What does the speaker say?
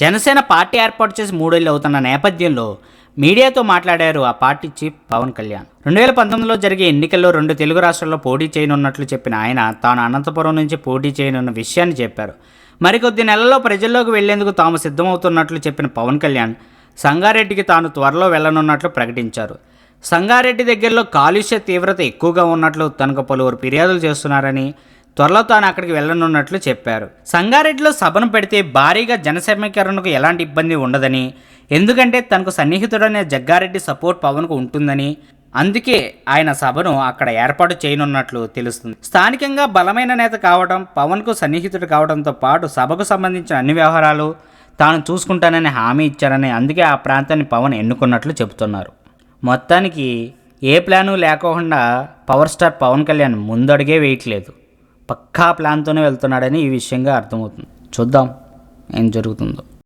Janasena party ఏర్పాటు చేసి మూడేళ్ళు అవుతున్న నేపథ్యంలో మీడియాతో మాట్లాడారు ఆ పార్టీ చీఫ్ పవన్ కళ్యాణ్. రెండు వేల పంతొమ్మిదిలో జరిగే ఎన్నికల్లో రెండు తెలుగు రాష్ట్రాల్లో పోటీ చేయనున్నట్లు చెప్పిన ఆయన తాను అనంతపురం నుంచి పోటీ చేయనున్న విషయాన్ని చెప్పారు. మరికొద్ది నెలల్లో ప్రజల్లోకి వెళ్ళేందుకు తాము సిద్ధమవుతున్నట్లు చెప్పిన పవన్ కళ్యాణ్ సంగారెడ్డికి తాను త్వరలో వెళ్ళనున్నట్లు ప్రకటించారు. సంగారెడ్డి దగ్గరలో కాలుష్య తీవ్రత ఎక్కువగా ఉన్నట్లు తనకు పలువురు ఫిర్యాదులు చేస్తున్నారని త్వరలో తాను అక్కడికి వెళ్ళనున్నట్లు చెప్పారు. సంగారెడ్డిలో సభను పెడితే భారీగా జనసమీకరణకు ఎలాంటి ఇబ్బంది ఉండదని ఎందుకంటే తనకు సన్నిహితుడనే జగ్గారెడ్డి సపోర్ట్ పవన్కు ఉంటుందని అందుకే ఆయన సభను అక్కడ ఏర్పాటు చేయనున్నట్లు తెలుస్తుంది. స్థానికంగా బలమైన నేత కావడం పవన్కు సన్నిహితుడు కావడంతో పాటు సభకు సంబంధించిన అన్ని వ్యవహారాలు తాను చూసుకుంటానని హామీ ఇచ్చారని అందుకే ఆ ప్రాంతాన్ని పవన్ ఎన్నుకున్నట్లు చెబుతున్నారు. మొత్తానికి ఏ ప్లాను లేకోకుండా పవర్ స్టార్ పవన్ కళ్యాణ్ ముందడుగే వేయట్లేదు. పక్కా ప్లాన్తోనే వెళ్తున్నాడని ఈ విషయంగా అర్థమవుతుంది. చూద్దాం ఏం జరుగుతుందో.